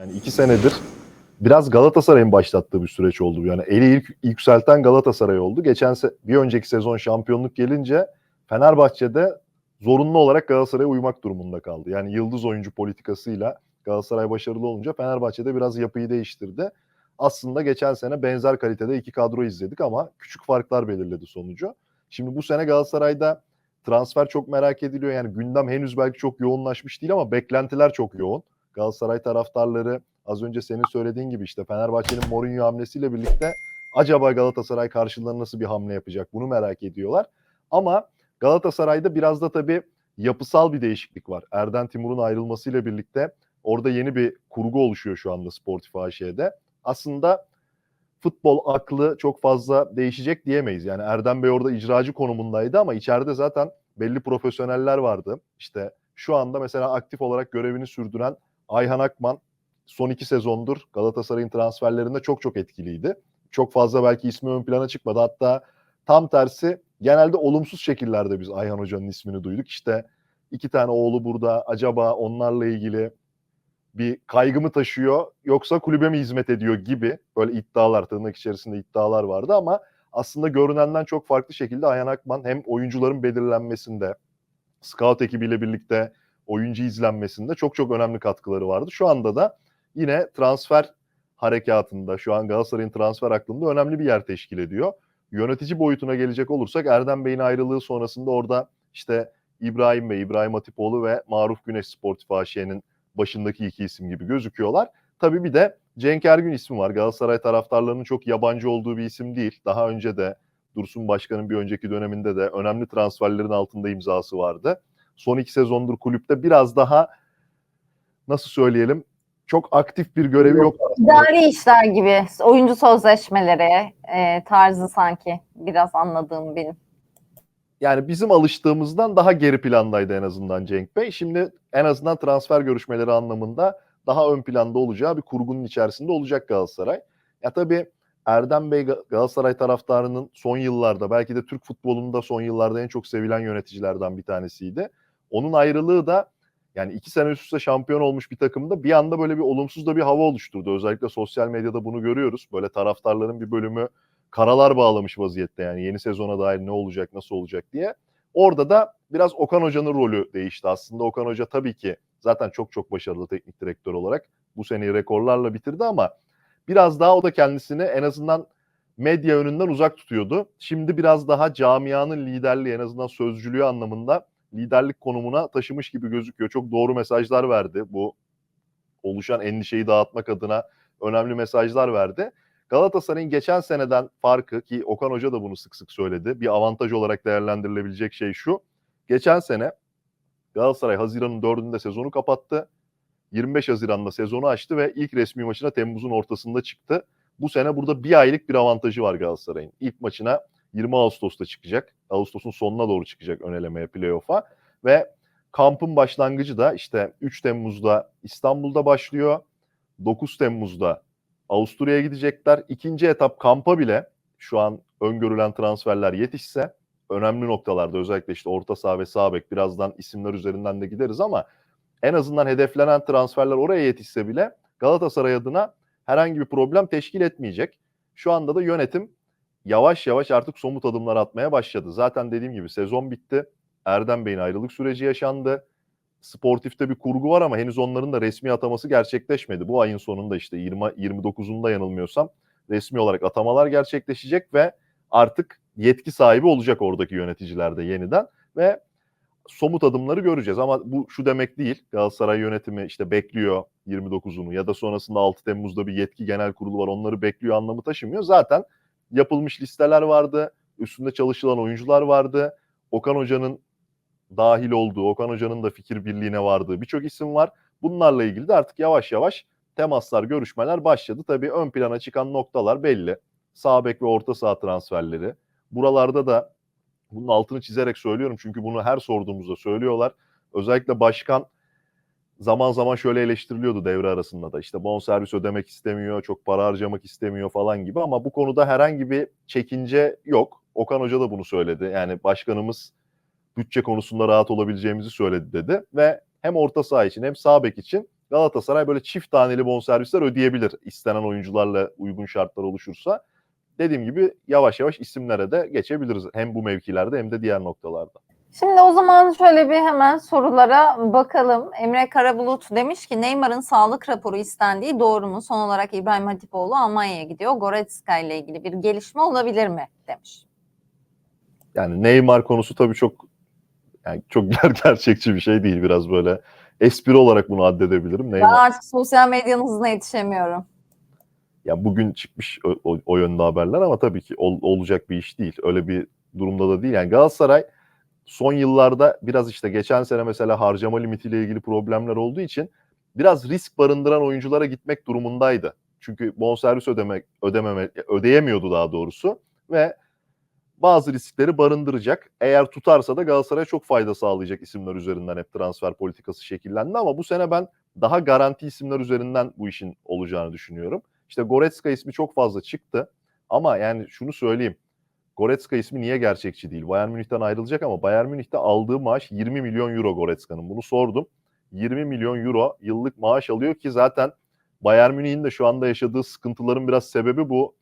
Yani iki senedir biraz Galatasaray'ın başlattığı bir süreç oldu. Yani eli ilk yükselten Galatasaray oldu. Geçen se- bir önceki sezon şampiyonluk gelince Fenerbahçe'de zorunlu olarak Galatasaray'a uymak durumunda kaldı. Yani yıldız oyuncu politikasıyla Galatasaray başarılı olunca Fenerbahçe'de biraz yapıyı değiştirdi. Aslında geçen sene benzer kalitede iki kadro izledik ama küçük farklar belirledi sonucu. Şimdi bu sene Galatasaray'da transfer çok merak ediliyor. Yani gündem henüz belki çok yoğunlaşmış değil ama beklentiler çok yoğun. Galatasaray taraftarları az önce senin söylediğin gibi işte Fenerbahçe'nin Mourinho hamlesiyle birlikte acaba Galatasaray karşılarına nasıl bir hamle yapacak bunu merak ediyorlar. Ama Galatasaray'da biraz da tabii yapısal bir değişiklik var. Erden Timur'un ayrılmasıyla birlikte orada yeni bir kurgu oluşuyor şu anda Sportif AŞ'de. Aslında futbol aklı çok fazla değişecek diyemeyiz. Yani Erdem Bey orada icracı konumundaydı ama içeride zaten belli profesyoneller vardı. İşte şu anda mesela aktif olarak görevini sürdüren Ayhan Akman son iki sezondur Galatasaray'ın transferlerinde çok çok etkiliydi. Çok fazla belki ismi ön plana çıkmadı. Hatta tam tersi genelde olumsuz şekillerde biz Ayhan Hoca'nın ismini duyduk. İşte iki tane oğlu burada acaba onlarla ilgili bir kaygı mı taşıyor yoksa kulübe mi hizmet ediyor gibi böyle iddialar tırnak içerisinde iddialar vardı ama aslında görünenden çok farklı şekilde Ayhan Akman hem oyuncuların belirlenmesinde scout ekibiyle birlikte oyuncu izlenmesinde çok çok önemli katkıları vardı. Şu anda da yine transfer harekatında şu an Galatasaray'ın transfer aklında önemli bir yer teşkil ediyor. Yönetici boyutuna gelecek olursak Erdem Bey'in ayrılığı sonrasında orada işte İbrahim Bey, İbrahim Hatipoğlu ve Maruf Güneş Sportif AŞ'nin başındaki iki isim gibi gözüküyorlar. Tabii bir de Cenk Ergün ismi var. Galatasaray taraftarlarının çok yabancı olduğu bir isim değil. Daha önce de Dursun Başkan'ın bir önceki döneminde de önemli transferlerin altında imzası vardı. Son iki sezondur kulüpte biraz daha nasıl söyleyelim çok aktif bir görevi yok. İdari işler gibi, oyuncu sözleşmeleri e, tarzı sanki biraz anladığım benim. Yani bizim alıştığımızdan daha geri plandaydı en azından Cenk Bey. Şimdi en azından transfer görüşmeleri anlamında daha ön planda olacağı bir kurgunun içerisinde olacak Galatasaray. Ya tabii Erdem Bey Ga- Galatasaray taraftarının son yıllarda belki de Türk futbolunda son yıllarda en çok sevilen yöneticilerden bir tanesiydi. Onun ayrılığı da yani iki sene üst üste şampiyon olmuş bir takımda bir anda böyle bir olumsuz da bir hava oluşturdu. Özellikle sosyal medyada bunu görüyoruz. Böyle taraftarların bir bölümü karalar bağlamış vaziyette yani yeni sezona dair ne olacak, nasıl olacak diye. Orada da biraz Okan Hoca'nın rolü değişti aslında. Okan Hoca tabii ki zaten çok çok başarılı teknik direktör olarak bu seneyi rekorlarla bitirdi ama biraz daha o da kendisini en azından medya önünden uzak tutuyordu. Şimdi biraz daha camianın liderliği en azından sözcülüğü anlamında liderlik konumuna taşımış gibi gözüküyor. Çok doğru mesajlar verdi. Bu oluşan endişeyi dağıtmak adına önemli mesajlar verdi. Galatasaray'ın geçen seneden farkı ki Okan Hoca da bunu sık sık söyledi. Bir avantaj olarak değerlendirilebilecek şey şu. Geçen sene Galatasaray Haziran'ın 4'ünde sezonu kapattı. 25 Haziran'da sezonu açtı ve ilk resmi maçına Temmuz'un ortasında çıktı. Bu sene burada bir aylık bir avantajı var Galatasaray'ın. İlk maçına 20 Ağustos'ta çıkacak. Ağustos'un sonuna doğru çıkacak ön playoff'a. Ve kampın başlangıcı da işte 3 Temmuz'da İstanbul'da başlıyor. 9 Temmuz'da Avusturya'ya gidecekler. İkinci etap kampa bile şu an öngörülen transferler yetişse önemli noktalarda özellikle işte orta saha ve sağ bek birazdan isimler üzerinden de gideriz ama en azından hedeflenen transferler oraya yetişse bile Galatasaray adına herhangi bir problem teşkil etmeyecek. Şu anda da yönetim yavaş yavaş artık somut adımlar atmaya başladı. Zaten dediğim gibi sezon bitti. Erdem Bey'in ayrılık süreci yaşandı. Sportifte bir kurgu var ama henüz onların da resmi ataması gerçekleşmedi. Bu ayın sonunda işte 20 29'unda yanılmıyorsam resmi olarak atamalar gerçekleşecek ve artık yetki sahibi olacak oradaki yöneticiler de yeniden ve somut adımları göreceğiz ama bu şu demek değil. Galatasaray yönetimi işte bekliyor 29'unu ya da sonrasında 6 Temmuz'da bir yetki genel kurulu var onları bekliyor anlamı taşımıyor. Zaten yapılmış listeler vardı. Üstünde çalışılan oyuncular vardı. Okan Hoca'nın dahil olduğu, Okan Hoca'nın da fikir birliğine vardığı birçok isim var. Bunlarla ilgili de artık yavaş yavaş temaslar, görüşmeler başladı. Tabii ön plana çıkan noktalar belli. Sağ bek ve orta saha transferleri. Buralarda da bunun altını çizerek söylüyorum çünkü bunu her sorduğumuzda söylüyorlar. Özellikle başkan zaman zaman şöyle eleştiriliyordu devre arasında da. İşte bonservis ödemek istemiyor, çok para harcamak istemiyor falan gibi ama bu konuda herhangi bir çekince yok. Okan Hoca da bunu söyledi. Yani başkanımız bütçe konusunda rahat olabileceğimizi söyledi dedi ve hem orta saha için hem sağ bek için Galatasaray böyle çift taneli bonservisler ödeyebilir istenen oyuncularla uygun şartlar oluşursa. Dediğim gibi yavaş yavaş isimlere de geçebiliriz. Hem bu mevkilerde hem de diğer noktalarda. Şimdi o zaman şöyle bir hemen sorulara bakalım. Emre Karabulut demiş ki Neymar'ın sağlık raporu istendiği doğru mu? Son olarak İbrahim Hatipoğlu Almanya'ya gidiyor. Goretzka ile ilgili bir gelişme olabilir mi? demiş. Yani Neymar konusu tabii çok yani çok ger- gerçekçi bir şey değil. Biraz böyle espri olarak bunu addedebilirim. Ben Neymar artık sosyal medyanın hızına yetişemiyorum. ya bugün çıkmış o, o, o yönde haberler ama tabii ki ol- olacak bir iş değil. Öyle bir durumda da değil. Yani Galatasaray son yıllarda biraz işte geçen sene mesela harcama limitiyle ilgili problemler olduğu için biraz risk barındıran oyunculara gitmek durumundaydı. Çünkü bonservis ödemek ödememe ödeyemiyordu daha doğrusu ve bazı riskleri barındıracak. Eğer tutarsa da Galatasaray'a çok fayda sağlayacak isimler üzerinden hep transfer politikası şekillendi ama bu sene ben daha garanti isimler üzerinden bu işin olacağını düşünüyorum. İşte Goretzka ismi çok fazla çıktı ama yani şunu söyleyeyim. Goretzka ismi niye gerçekçi değil? Bayern Münih'ten ayrılacak ama Bayern Münih'te aldığı maaş 20 milyon euro Goretzka'nın. Bunu sordum. 20 milyon euro yıllık maaş alıyor ki zaten Bayern Münih'in de şu anda yaşadığı sıkıntıların biraz sebebi bu.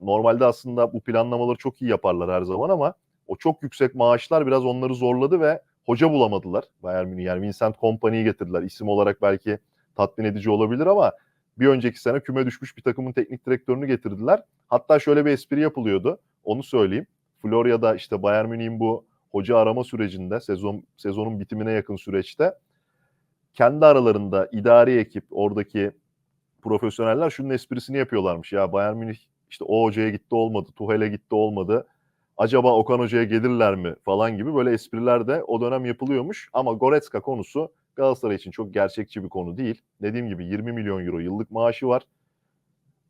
Normalde aslında bu planlamaları çok iyi yaparlar her zaman ama o çok yüksek maaşlar biraz onları zorladı ve hoca bulamadılar Bayern Münih. Yani Vincent Kompany'yi getirdiler. İsim olarak belki tatmin edici olabilir ama bir önceki sene küme düşmüş bir takımın teknik direktörünü getirdiler. Hatta şöyle bir espri yapılıyordu. Onu söyleyeyim. Florya'da işte Bayern Münih'in bu hoca arama sürecinde sezon sezonun bitimine yakın süreçte kendi aralarında idari ekip oradaki profesyoneller şunun esprisini yapıyorlarmış. Ya Bayern Münih işte o hocaya gitti olmadı, Tuhel'e gitti olmadı. Acaba Okan Hoca'ya gelirler mi falan gibi böyle espriler de o dönem yapılıyormuş. Ama Goretzka konusu Galatasaray için çok gerçekçi bir konu değil. Dediğim gibi 20 milyon euro yıllık maaşı var.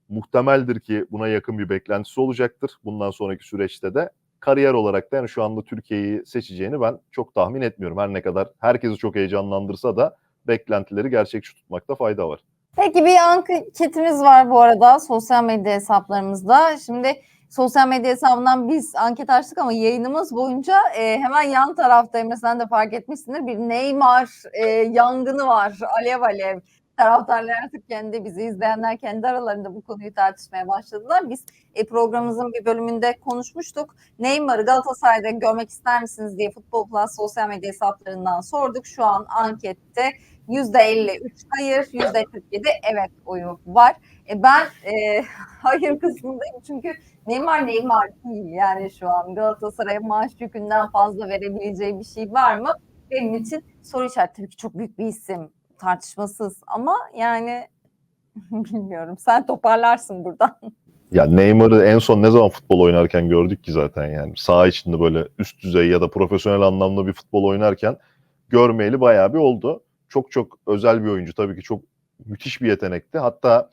Muhtemeldir ki buna yakın bir beklentisi olacaktır bundan sonraki süreçte de. Kariyer olarak da yani şu anda Türkiye'yi seçeceğini ben çok tahmin etmiyorum. Her ne kadar herkesi çok heyecanlandırsa da beklentileri gerçekçi tutmakta fayda var. Peki bir anketimiz var bu arada sosyal medya hesaplarımızda. Şimdi sosyal medya hesabından biz anket açtık ama yayınımız boyunca e, hemen yan tarafta Emre sen de fark etmişsindir bir Neymar e, yangını var. Alev alev. Taraftarlar artık kendi bizi izleyenler kendi aralarında bu konuyu tartışmaya başladılar. Biz e, programımızın bir bölümünde konuşmuştuk. Neymar'ı Galatasaray'da görmek ister misiniz diye Futbol Plus sosyal medya hesaplarından sorduk. Şu an ankette %53 hayır, %47 evet oyu var. E ben e, hayır kısmındayım çünkü Neymar Neymar değil yani şu an Galatasaray'a maaş yükünden fazla verebileceği bir şey var mı? Benim için soru işareti tabii ki çok büyük bir isim tartışmasız ama yani bilmiyorum sen toparlarsın buradan. Ya Neymar'ı en son ne zaman futbol oynarken gördük ki zaten yani. Saha içinde böyle üst düzey ya da profesyonel anlamda bir futbol oynarken görmeyeli bayağı bir oldu. Çok çok özel bir oyuncu tabii ki çok müthiş bir yetenekti. Hatta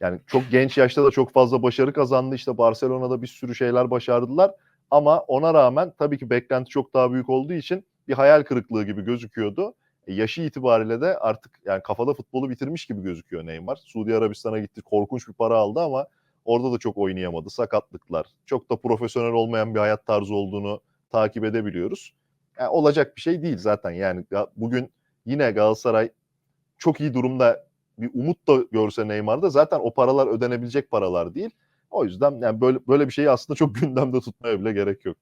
yani çok genç yaşta da çok fazla başarı kazandı. İşte Barcelona'da bir sürü şeyler başardılar. Ama ona rağmen tabii ki beklenti çok daha büyük olduğu için bir hayal kırıklığı gibi gözüküyordu. Yaşı itibariyle de artık yani kafada futbolu bitirmiş gibi gözüküyor Neymar. Suudi Arabistan'a gitti, korkunç bir para aldı ama orada da çok oynayamadı. Sakatlıklar, çok da profesyonel olmayan bir hayat tarzı olduğunu takip edebiliyoruz. Yani olacak bir şey değil zaten. Yani bugün yine Galatasaray çok iyi durumda bir umut da görse Neymar'da zaten o paralar ödenebilecek paralar değil. O yüzden yani böyle böyle bir şeyi aslında çok gündemde tutmaya bile gerek yok.